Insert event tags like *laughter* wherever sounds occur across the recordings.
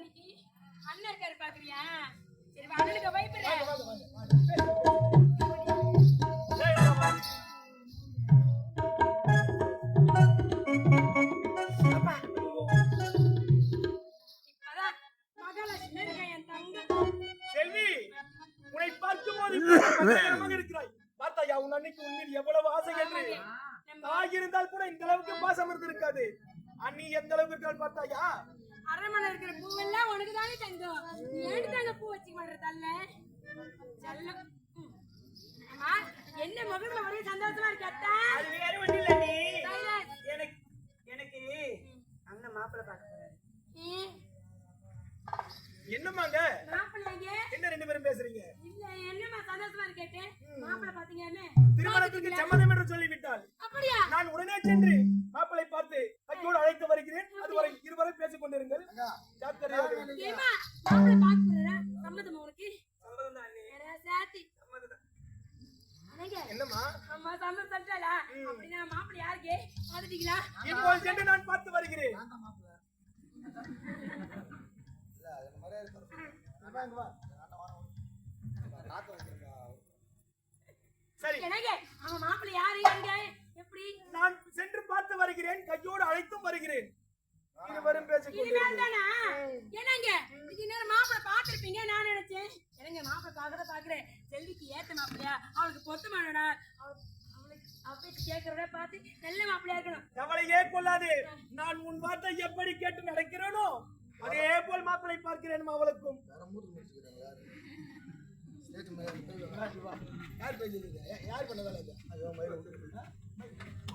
அன்னைக்கு அண்ணன் இருக்காரு பாக்குறியா? சரி அண்ணனுக்கு பயப்படுறேன் இருந்தால் *laughs* கூட இந்த அளவுக்கு பாசம் இருந்திருக்காது. அண்ணி எந்த அளவுக்கு இருக்காள் பார்த்தாயா? இருக்கிற பூவெல்லாம் உனக்கு தானே தங்கம். நீ ஏன் தாங்க பூ வச்சு பண்ற தல்ல என்ன முகத்துல ஒரே சந்தோஷமா இருக்கு அத்தா? அது வேற ஒண்ணும் இல்ல நீ. எனக்கு எனக்கு அண்ணன் மாப்பிள்ளை பார்க்க போறாரு. என்னமாங்க மாப்பிள்ளைங்க? என்ன ரெண்டு பேரும் பேசுறீங்க? இல்ல என்னம்மா சந்தோஷமா இருக்கு கேட்டேன் மாப்பிள்ளை பாத்தீங்கன்னு திருமணத்துக்கு சம்மதம் என்று சொல்லிவிட்டால் அப்படியா? நான் உடனே சென்று மாப்பிளை பார்த்து கையோடு அழைத்து வருகிறேன் அதுவரை இருவரை பேசிக் கொண்டிருங்கள் மாப்பிள்ளை போறா சம்மதமா உனக்கு? சம்மதம் தான் சாத்தி. சம்மதம் என்னம்மா? அம்மா சம்மதம் சொல்லிட்டாளா? அப்படின்னா மாப்பிள்ளை யாருக்கு? பாத்துட்டீங்களா? இப்போ சென்று நான் பார்த்து வருகிறேன். சரி. எனக்கு அவன் மாப்பிள்ளை யாரு? எங்க? எப்படி? நான் சென்று பார்த்து வருகிறேன். கையோடு அழைத்தும் வருகிறேன். இருவரும் மாப்பிள்ளை பாத்திருப்பீங்க நான் நினைச்சேன். என்னங்க மாப்பிள்ளை பாக்குறத பாக்குறேன் செல்விக்கு ஏத்த மாப்பிள்ளையா அவளுக்கு பொருத்தமானடா அவளுக்கு கேட்கறத பார்த்து நல்ல மாப்பிள்ளையா இருக்கணும். கவலையே கொள்ளாதே நான் உன் வார்த்தை எப்படி கேட்டு நடக்கிறேனோ அதே போல் மாப்பிளை பார்க்கிறேன் அவளுக்கும். சரி இருவரும் பேசிக் கொண்டிருங்கள் நான் சென்று- ஏய், என்ன பாவ சொன்ன என்ன போய் பாத்துக்கிறேன் ஆ?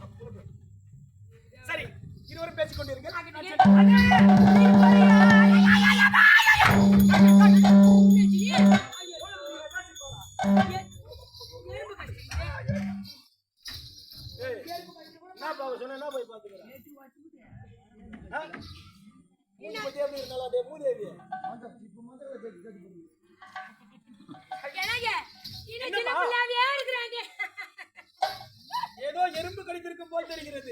மூஞ்சி பத்தி எப்படி இருந்தாலும் அதே மூதேவி ஏதோ எறும்பு கடித்திருக்கும் போல் தெரிகிறது.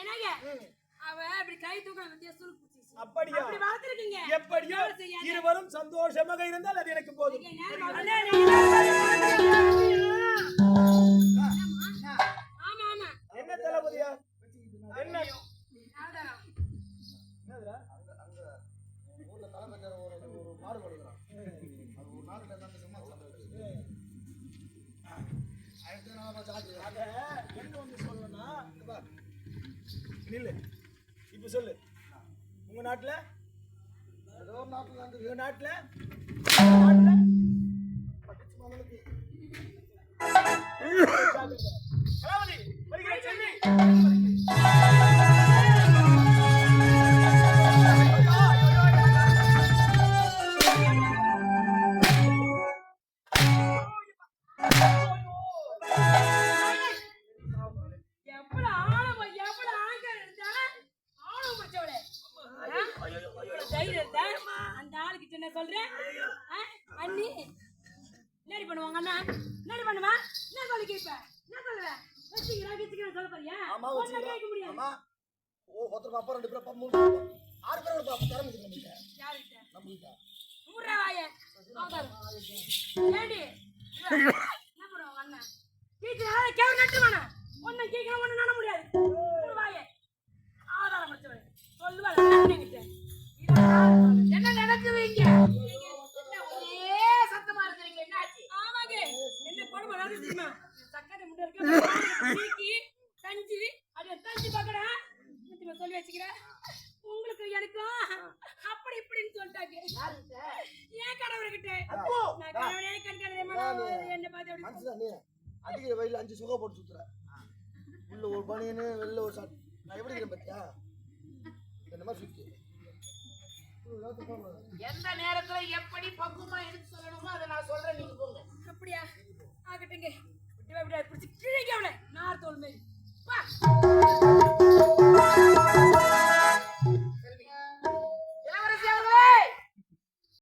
என்னங்க? அவ இப்படி கை தூக்க வந்து சுரு பிடிச்சிச்சு அப்படியா? அப்படி வளர்த்துருக்கீங்க. எப்படியோ இருவரும் சந்தோஷமாக இருந்தால் அது எனக்கு போதும். ஆமா ஆமா. என்ன தளபதியா? அத என்ன நில்லு. இப்ப சொல்லு. உங்க நாட்டுல? உங்க நாட்டுல? உங்க நாட்டுல? கலாவதி ஆ? அண்ணி, என்னடி பண்ணுவாங்க அண்ணா? என்னடி பண்ணுவா? என்ன சொல்லி கேட்ப? என்ன சொல்லுவ? வச்சுக்கிறா, கிச்சுக்கிறா சொல்ல போறியா? ஆமா. கேட்க முடியாது. ஆமா ஓ ஒருத்தர் பாப்பா ரெண்டு பேரும் மூணு. ஆறு பேர் ஒரு பாப்பா? நம்மகிட்ட மூடுறா வாயை. *laughs* சக்கரை முட்டை இருக்கு அது தஞ்சி சொல்லி வச்சுக்கிறேன். உங்களுக்கு எனக்கும் அப்படி இப்படின்னு சொல்லிட்டாங்க. ஏன் கடவுள்கிட்ட அப்போ நான் கடவுளே கண்காணி என்ன பார்த்து அப்படி அடிக்கிற வயலில் அஞ்சு சுகா போட்டு சுத்துற. உள்ள ஒரு பனியனு வெளில ஒரு ஷார்ட் நான் எப்படி இருக்கேன் பார்த்தியா இந்த மாதிரி சுத்தி? எந்த நேரத்துல எப்படி பக்குவமா எடுத்து சொல்லணும் ആകട്ടെങ്കിൽ